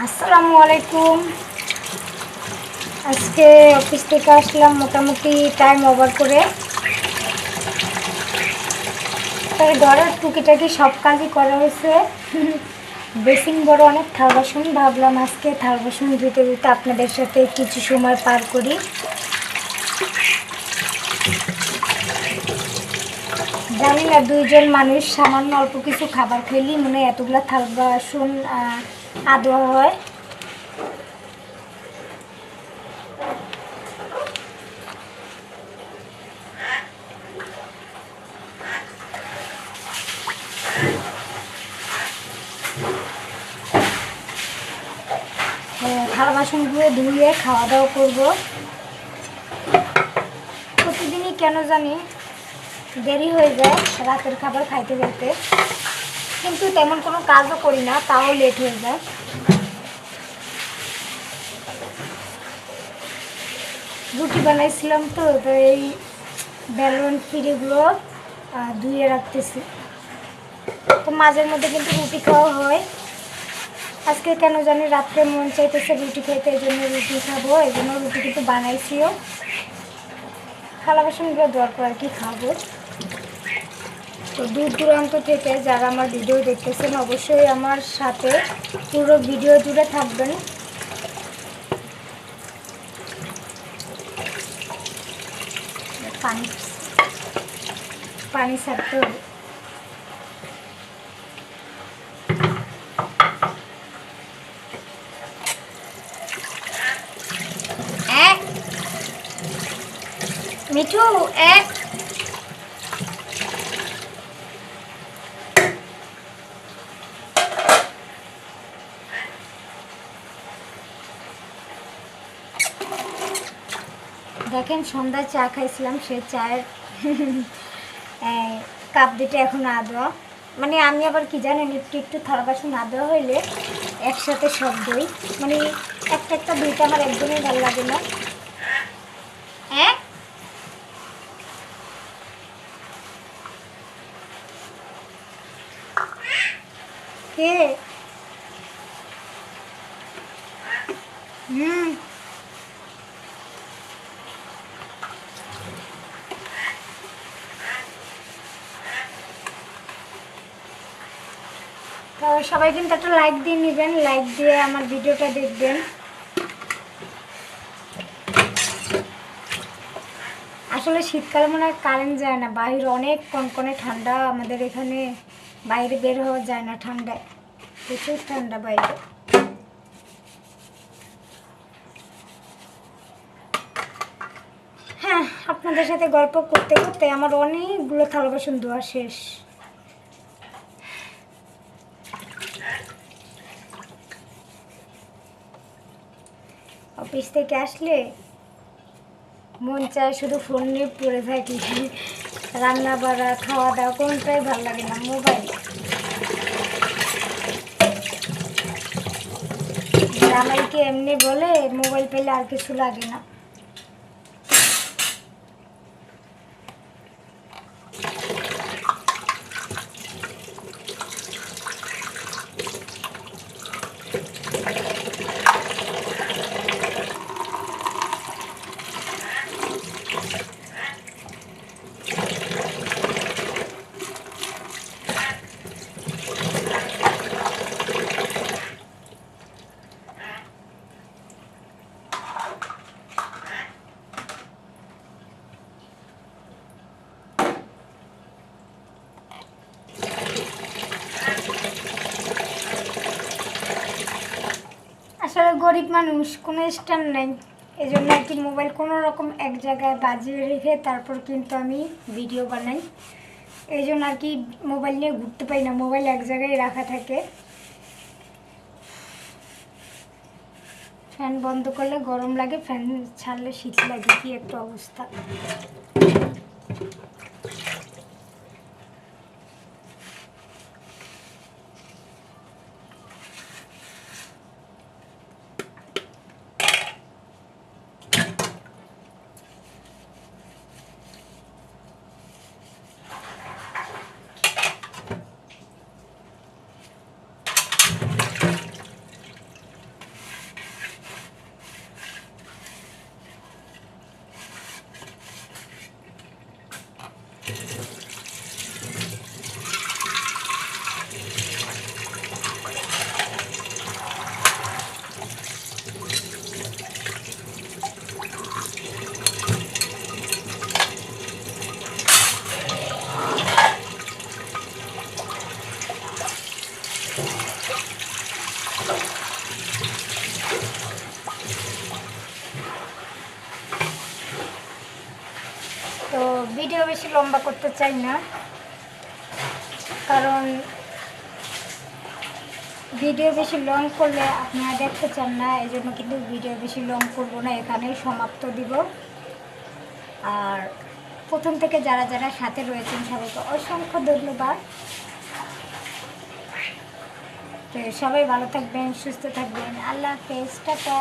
আসসালামু আলাইকুম। আজকে অফিস থেকে আসলাম মোটামুটি টাইম ওভার করে। তাই ঘরের টুকিটাকি সব কাজই করা হয়েছে। বেসিং বড় অনেক থাল বাসন। ভাবলাম আজকে থাল বাসন ধুতে ধুতে আপনাদের সাথে কিছু সময় পার করি। জানি না, দুইজন মানুষ সামান্য অল্প কিছু খাবার খেলেই মনে এতগুলো থাল বাসন আহ, হয়। হ্যাঁ, থালা বাসনগুলো ধুয়ে খাওয়া দাওয়া করব। প্রতিদিনই কেন জানি দেরি হয়ে যায় রাতের খাবার খাইতে যেতে কিন্তু তেমন কোনো কাজও করি না, তাও লেট হয়ে যায়। রুটি বানাইছিলাম তো তো এই ব্যালন ফিরিগুলো ধুয়ে রাখতেছি। তো মাঝের মধ্যে কিন্তু রুটি খাওয়া হয়। আজকে কেন জানি রাত্রে মন চাইতেছে রুটি খেতে, এই জন্য রুটি খাব, এই জন্য রুটি কিন্তু বানাইছিও। থালা বাসনগুলো দরকার আর কি খাব। তো দূর দূরান্ত থেকে যারা আমার ভিডিও দেখতেছেন, অবশ্যই আমার সাথে পুরো ভিডিও জুড়ে থাকবেন। পানি। ছাড়তে হবে। মিঠু, এক। দেখেন, সন্ধ্যায় চা খাইছিলাম, সে চায়ের কাপ দুটো এখন না দেওয়া মানে আমি আবার কি জানেন, একটু একটু থালা বাসন না দেওয়া হইলে একসাথে সব দই। মানে একটা একটা দুইটা আমার একদমই ভালো লাগে না। হ্যাঁ? কে? হুম। সবাই কিন্তু একটা লাইক দিয়ে নেবেন লাইক দিয়ে আমার ভিডিওটা দেখবেন। আসলে শীতকালে মনে হয় কারেন্ট যায় না বাইরে অনেক কনকনে ঠান্ডা, আমাদের এখানে বাইরে বের হওয়া যায় না ঠান্ডায়, প্রচুর ঠান্ডা বাইরে। হ্যাঁ আপনাদের সাথে গল্প করতে করতে আমার অনেকগুলো থালা বাসন ধোয়া শেষ। অফিস থেকে আসলে মন চায় শুধু ফোন নিয়ে পড়ে থাকি। রান্না বাড়া, খাওয়া দাওয়া কোনটাই ভালো লাগে না মোবাইল আমাকে এমনি বলে মোবাইল পেলে আর কিছু লাগে না আসলে গরিব মানুষ, কোনো স্ট্যান্ড নেই। এই জন্য আর কি মোবাইল কোনো রকম এক জায়গায় বাজিয়ে রেখে তারপর কিন্তু আমি ভিডিও বানাই। এই জন্য আর কি মোবাইল নিয়ে ঘুরতে পারি না, মোবাইল এক জায়গায় রাখা থাকে। ফ্যান বন্ধ করলে গরম লাগে, ফ্যান ছাড়লে শীত লাগে, কি একটা অবস্থা। ভিডিও বেশি লম্বা করতে চাই না। কারণ ভিডিও বেশি লং করলে আপনারা দেখতে চান না এই জন্য কিন্তু ভিডিও বেশি লং করব না, এখানেই সমাপ্ত দিব। আর প্রথম থেকে যারা যারা সাথে রয়েছেন, সবাইকে অসংখ্য ধন্যবাদ। তো সবাই ভালো থাকবেন, সুস্থ থাকবেন। আল্লাহ হাফেজ, টাটা।